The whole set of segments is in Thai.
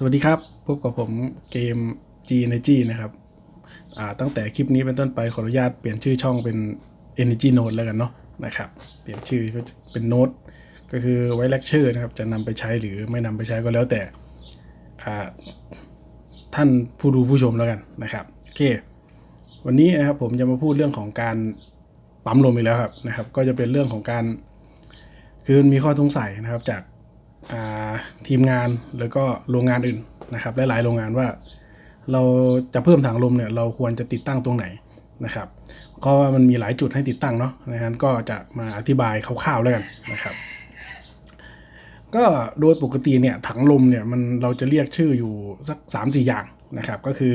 สวัสดีครับ พบกับผมเกม G Energy นะครับตั้งแต่คลิปนี้เป็นต้นไปขออนุญาตเปลี่ยนชื่อช่องเป็น Energy Note แล้วกันเนาะนะครับ เปลี่ยนชื่อเป็นโน้ตก็คือไว้เลคเชอร์นะครับ จะนำไปใช้หรือไม่นำไปใช้ก็แล้วแต่ท่านผู้ดูผู้ชมแล้วกันนะครับโอเค วันนี้นะครับผมจะมาพูดเรื่องของการปั๊มลมอีกแล้วครับนะครับ ก็จะเป็นเรื่องของการคือมีข้อสงสัยนะครับจาก ทีมงานแล้วก็โรงงานอื่นนะครับหลายๆโรงงานว่า เราจะเพิ่มถังลมเนี่ยเราควรจะติดตั้งตรงไหนนะครับเพราะว่ามันมีหลายจุดให้ติดตั้งเนาะนะฮะก็จะมาอธิบายคร่าวๆแล้วกันนะครับ ก็โดยปกติเนี่ยถังลมเนี่ยมันเราจะเรียกชื่ออยู่สัก3 4 อย่างนะครับ ก็คือ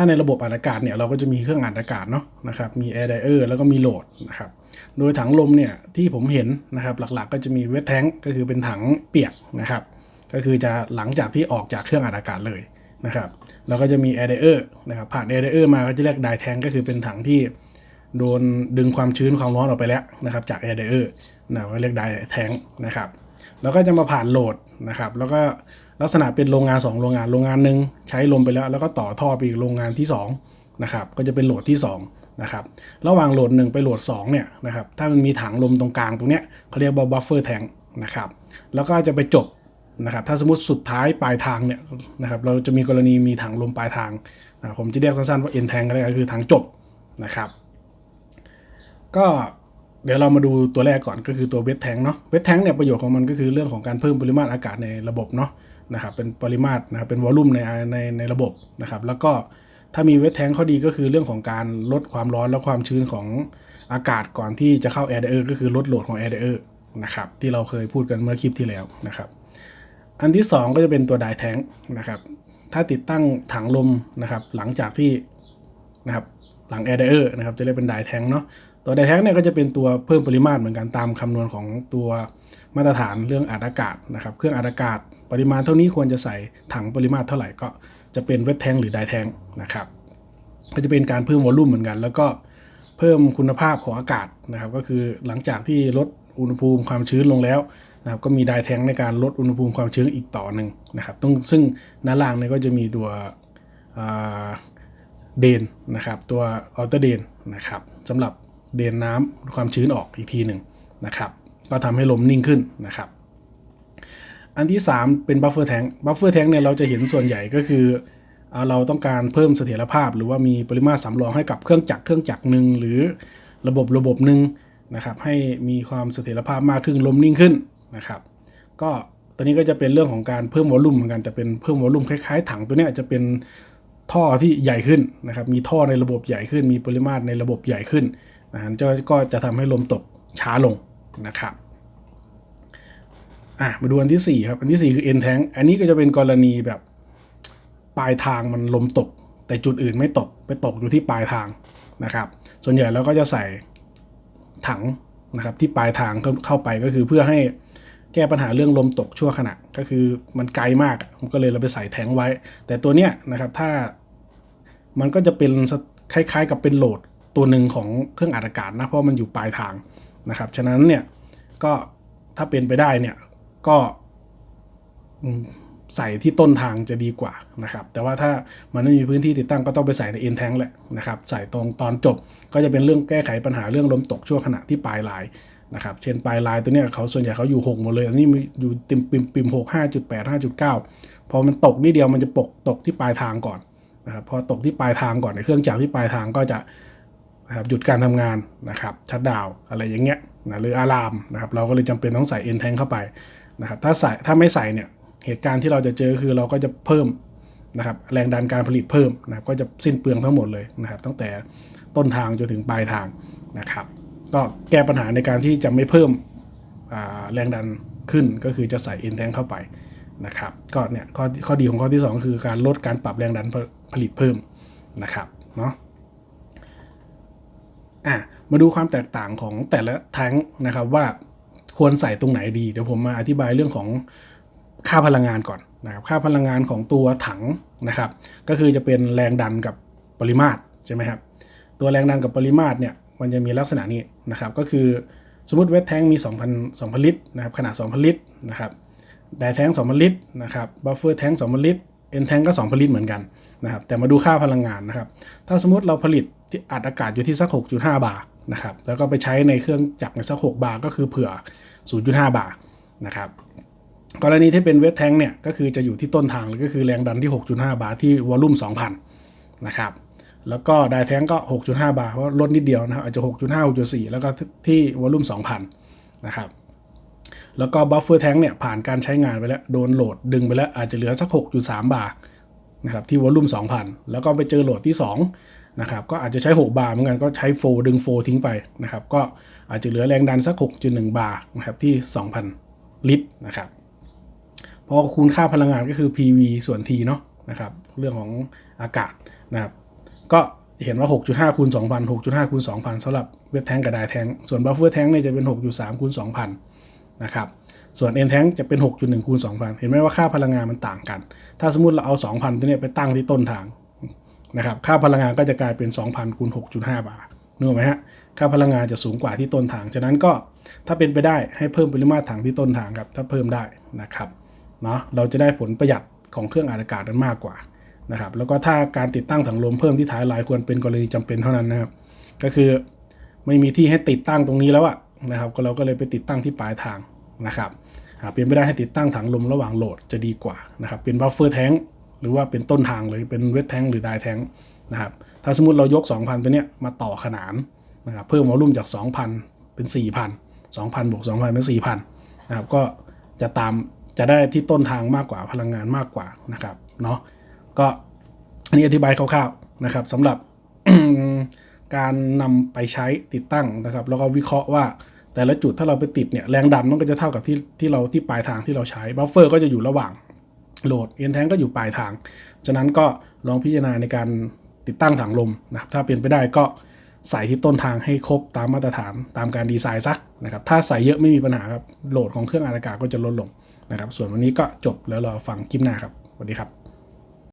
ถ้าในระบบอัดอากาศเนี่ยเราก็จะมีเครื่องอัดอากาศเนาะนะครับมี air dryer แล้วก็มีโหลดนะครับโดยถังลมเนี่ยที่ผมเห็นนะครับหลักๆก็จะมีเวทแทงก็คือเป็นถังเปียกนะครับก็คือจะหลังจากที่ออกจากเครื่องอัดอากาศเลยนะครับแล้วก็จะมี air dryer นะครับผ่าน air dryer มาก็จะเรียก dry tank ก็คือเป็นถังที่โดนดึงความชื้นความร้อนออกไปแล้วนะครับจาก air dryer นะก็เรียก dry tank นะครับแล้วก็จะมาผ่านโหลดนะครับแล้วก็ ลักษณะเป็นโรงงาน 2 โรงงาน โรงงานหนึ่งใช้ลมไปแล้ว แล้วก็ต่อท่อไปอีกโรงงานที่2นะครับก็จะเป็นโหลดที่2นะครับระหว่างโหลด 1 ไปโหลด2เนี่ยนะครับถ้ามันมีถังลมตรงกลางตรงเนี้ยเขาเรียกว่าบัฟเฟอร์แทงนะครับแล้วก็จะไปจบนะครับถ้าสมมติสุดท้ายปลายทางเนี่ยนะครับเราจะมีกรณีมีถังลมปลายทางนะผมจะเรียกสั้นๆว่า end tank ก็ได้ก็คือถังจบนะครับก็เดี๋ยวเรามาดูตัวแรกก่อนก็คือตัวเวทแทงเนาะเวทแทงเนี่ยประโยชน์ของมันก็คือเรื่องของการเพิ่มปริมาตรอากาศในระบบเนาะ นะครับเป็นปริมาตรนะครับเป็นวอลลุ่มในในในระบบนะครับ แล้วก็ถ้ามีเวทแทงข้อดีก็คือเรื่องของการลดความร้อนและความชื้นของอากาศก่อนที่จะเข้าแอร์เดอร์ก็คือลดโหลดของแอร์เดอร์นะครับที่เราเคยพูดกันเมื่อคลิปที่แล้วนะครับอันที่ 2 ก็จะเป็นตัวไดแทงนะครับถ้าติดตั้งถังลมนะครับหลังจากที่นะครับหลังแอร์เดอร์นะครับจะเรียกเป็นไดแทงเนาะตัวไดแท็กเนี่ยก็จะเป็นตัวเพิ่มปริมาตรเหมือนกันตามคำนวณของตัวมาตรฐานเรื่องอัดอากาศนะครับเครื่องอัดอากาศ ปริมาณเท่านี้ควรจะใส่ถังปริมาตรเท่าไหร่ก็จะเป็นเวทแทงหรือไดแทงนะครับก็จะเป็นการเพิ่มวอลลุ่มเหมือนกัน แล้วก็เพิ่มคุณภาพของอากาศนะครับ ก็คือหลังจากที่ลดอุณหภูมิความชื้นลงแล้วนะครับก็มีไดแทงในการลดอุณหภูมิความชื้นอีกต่อหนึ่งนะครับต้องซึ่งด้านล่างเนี่ยก็จะมีตัวเดนนะครับตัวออเตอร์เดนนะครับสำหรับเดนน้ำความชื้นออกอีกทีหนึ่งนะครับ ก็ทำให้ลมนิ่งขึ้นนะครับ อันที่ 3 เป็นบัฟเฟอร์แทงบัฟเฟอร์แทงเนี่ยเราจะเห็นส่วนใหญ่ก็คือเอเราต้องการเพิ่มเสถียรภาพ หรือว่ามีปริมาตรสำรองให้กับเครื่องจักรเครื่องจักรหนึ่งหรือระบบระบบหนึ่งนะครับให้มีความเสถียรภาพมากขึ้นลมนิ่งขึ้นนะครับก็ตอนนี้ก็จะเป็นเรื่องของการเพิ่มวอลลุ่มเหมือนกันจะเป็นเพิ่มวอลลุ่มคล้ายๆ ถังตัวเนี้ยจะเป็นท่อที่ใหญ่ขึ้นนะครับมีท่อในระบบใหญ่ขึ้น มีปริมาตรในระบบใหญ่ขึ้นนะฮะก็จะทำให้ลมตกช้าลงนะครับ อะมาดูอันที่ 4 ครับ อันที่ 4 คือ end tank อันนี้ก็จะเป็นกรณีแบบปลายทางมันลมตก แต่จุดอื่นไม่ตกไปตกอยู่ที่ปลายทางนะครับ ส่วนใหญ่เราก็จะใส่ถังนะครับที่ปลายทางเข้าไปก็คือเพื่อให้แก้ปัญหาเรื่องลมตกชั่วขณะก็คือมันไกลมากมันก็เลยเราไปใส่แทงไว้ แต่ตัวเนี้ยนะครับถ้ามันก็จะเป็นคล้ายๆ กับเป็นโหลดตัวหนึ่งของเครื่องอัดอากาศนะเพราะมันอยู่ปลายทางนะครับ ฉะนั้นเนี่ยก็ถ้าเป็นไปได้เนี่ย ก็ใส่ที่ต้นทางจะดีกว่านะครับ แต่ว่าถ้ามันไม่มีพื้นที่ติดตั้งก็ต้องไปใส่ในเอ็นแทงแหละนะครับ ใส่ตรงตอนจบก็จะเป็นเรื่องแก้ไขปัญหาเรื่องลมตกชั่วขณะที่ปลายลายนะครับ เช่นปลายลายตัวเนี้ยเขาส่วนใหญ่เขาอยู่หกหมดเลย อันนี้อยู่ติมปิมปิมหกห้าจุดแปดห้าจุดเก้าพอมันตกนิดเดียวมันจะปกตกที่ปลายทางก่อนนะครับ พอตกที่ปลายทางก่อนในเครื่องจักรที่ปลายทางก็จะนะครับหยุดการทำงานนะครับ ชัดดาวอะไรอย่างเงี้ยนะหรืออะลามนะครับ เราก็เลยจำเป็นต้องใส่เอ็นแทงเข้าไป นะครับถ้าใส่ถ้าไม่ใส่เนี่ยเหตุการณ์ที่เราจะเจอคือเราก็จะเพิ่มนะครับแรงดันการผลิตเพิ่มนะครับก็จะสิ้นเปลืองทั้งหมดเลยนะครับตั้งแต่ต้นทางจนถึงปลายทางนะครับ ก็แก้ปัญหาในการที่จะไม่เพิ่มแรงดันขึ้นก็คือจะใส่เอ็นแทงเข้าไปนะครับก็เนี่ยข้อข้อดีของข้อที่ 2 คือการลดการปรับแรงดันผลิตเพิ่มนะครับเนาะอะมาดูความแตกต่างของแต่ละแทงนะครับว่า ควรใส่ตรงไหนดี เดี๋ยวผมมาอธิบายเรื่องของค่าพลังงานก่อนนะครับค่าพลังงานของตัวถังนะครับ ก็คือจะเป็นแรงดันกับปริมาตรใช่ไหมครับตัวแรงดันกับปริมาตรเนี่ยมันจะมีลักษณะนี้นะครับ ก็คือสมมติเวทแทงมี 2,000 2,000 ลิตรนะครับขนาด 2,000 ลิตรนะครับไดแทง2,000 ลิตรนะครับบัฟเฟอร์แทง2,000 ลิตรเอ็นแทงก็ 2,000 ลิตรเหมือนกันนะครับแต่มาดูค่าพลังงานนะครับ ถ้าสมมติเราผลิตที่อัดอากาศอยู่ที่สัก 6.5 บาร์นะครับแล้วก็ไปใช้ในเครื่องจักรในสัก 6 บาร์ก็คือเผื่อ 0.5 บาร์นะครับกรณีที่เป็นเวทแทงเนี่ยก็คือจะอยู่ที่ต้นทางเลยก็คือแรงดันที่ 6.5 บาร์ที่วอลลุ่ม 2,000 นะครับ แล้วก็ไดแทงก็ 6.5 บาร์เพราะลดนิดเดียวนะครับอาจจะ 6.5 6.4 แล้วก็ที่วอลลุ่ม 2,000 นะครับ แล้วก็บัฟเฟอร์แทงเนี่ยผ่านการใช้งานไปแล้ว โดนโหลดดึงไปแล้วอาจจะเหลือสัก 6.3 บาร์นะครับที่วอลลุ่ม 2,000 แล้วก็ไปเจอโหลดที่ 2 นะครับก็อาจจะใช้ 6 บาร์เหมือนกันก็ใช้โฟดึงโฟทิ้งไปนะครับก็อาจจะเหลือแรงดันสัก 6.1 บาร์นะครับที่ 2,000 ลิตรนะครับพราะคูณค่าพลังงานก็คือ PV ส่วน T เนาะนะครับเรื่องของอากาศนะครับก็เห็นว่า 6.5คูณ2,000 6.5คูณ2,000สำหรับเวทแทงกับไดแทงส่วนบัฟเฟอร์แทงเนี่ยจะเป็น 6.3คูณ2,000นะครับส่วน N แทงจะเป็น 6.1คูณ2,000 เห็นไหมว่าค่าพลังงานมันต่างกัน ถ้าสมมติเราเอา 2,000ตัวเนี้ยไปตั้งที่ต้นทาง นะครับค่าพลังงานก็จะกลายเป็น 2,000คูณ6.5 บาทนึกออกไหมฮะค่าพลังงานจะสูงกว่าที่ต้นทาง ฉะนั้นก็ถ้าเป็นไปได้ให้เพิ่มปริมาตรถังที่ต้นทางครับถ้าเพิ่มได้นะครับเนาะเราจะได้ผลประหยัดของเครื่องอัดอากาศนั้นมากกว่านะครับแล้วก็ถ้าการติดตั้งถังลมเพิ่มที่ท้ายลายควรเป็นกรณีจำเป็นเท่านั้นนะครับก็คือไม่มีที่ให้ติดตั้งตรงนี้แล้วอะนะครับก็เราก็เลยไปติดตั้งที่ปลายทางนะครับหากเป็นไปได้ให้ติดตั้งถังลมระหว่างโหลดจะดีกว่านะครับเป็นบัฟเฟอร์แท้ง หรือว่าเป็นต้นทางเลยเป็นเวทแทงหรือไดแทงนะครับถ้าสมมติเรายก 2,000 ตัวเนี้ยมาต่อขนานนะครับเพิ่มวอลุ่มจาก 2,000 เป็น 4,000 2,000บวก2,000เป็น4,000นะครับก็จะตามจะได้ที่ต้นทางมากกว่าพลังงานมากกว่านะครับเนาะก็อันนี้อธิบายคร่าวๆนะครับสำหรับการนำไปใช้ติดตั้งนะครับ แล้วก็วิเคราะห์ว่าแต่ละจุดถ้าเราไปติดเนี่ยแรงดันมันก็จะเท่ากับที่ที่เราที่ปลายทางที่เราใช้บัฟเฟอร์ก็จะอยู่ระหว่าง โหลดเอ็นแทงก็อยู่ปลายทาง ฉะนั้นก็ลองพิจารณาในการติดตั้งถังลมนะครับถ้าเป็นไปได้ก็ใส่ที่ต้นทางให้ครบตามมาตรฐานตามการดีไซน์ซะนะครับถ้าใส่เยอะไม่มีปัญหาครับโหลดของเครื่องอัดอากาศก็จะลดลงนะครับส่วนวันนี้ก็จบแล้วรอฟังคลิปหน้าครับสวัสดีครับ